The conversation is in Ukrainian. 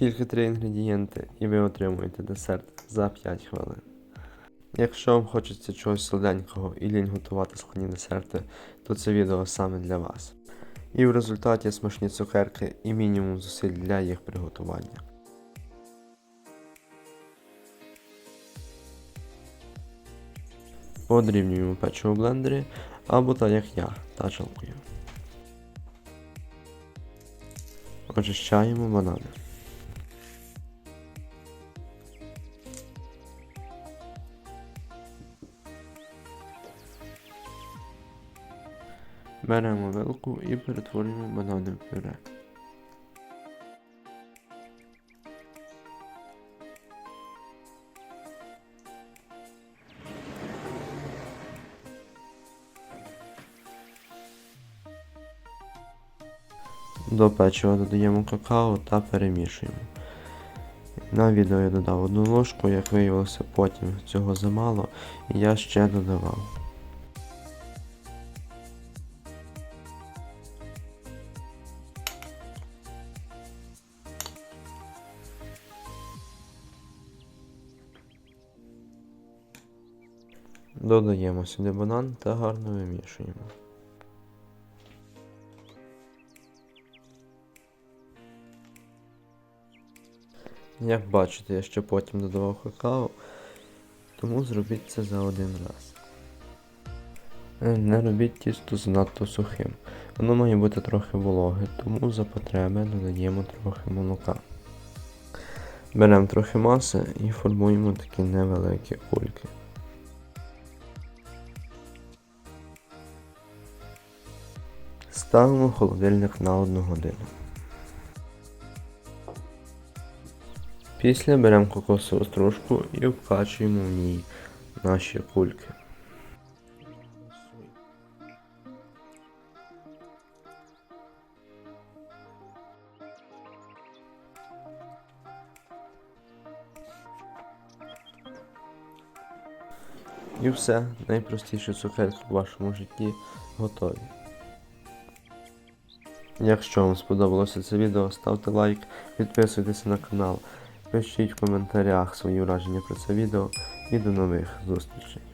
Тільки три інгредієнти і ви отримуєте десерт за 5 хвилин. Якщо вам хочеться чогось солоденького і лінь готувати складні десерти, то це відео саме для вас. І в результаті смачні цукерки і мінімум зусиль для їх приготування. Подрібнюємо печиво в блендері або так як я, тачалкою. Очищаємо банани. Беремо вилку і перетворюємо банани в пюре. До печива додаємо какао та перемішуємо. На відео я додав одну ложку, як виявилося потім цього замало, і я ще додавав. Додаємо сюди банан та гарно вимішуємо. Як бачите, я ще потім додавав какао, тому зробіть це за один раз. Е, Не робіть тісто занадто сухим. Воно має бути трохи вологе, тому за потреби додаємо трохи молока. Беремо трохи маси і формуємо такі невеликі кульки. Ставимо холодильник на 1 годину. Після беремо кокосову стружку і вкачуємо в ній наші кульки. І все, найпростіші цукерки в вашому житті готові. Якщо вам сподобалося це відео, ставте лайк, підписуйтесь на канал, пишіть в коментарях свої враження про це відео і до нових зустрічей.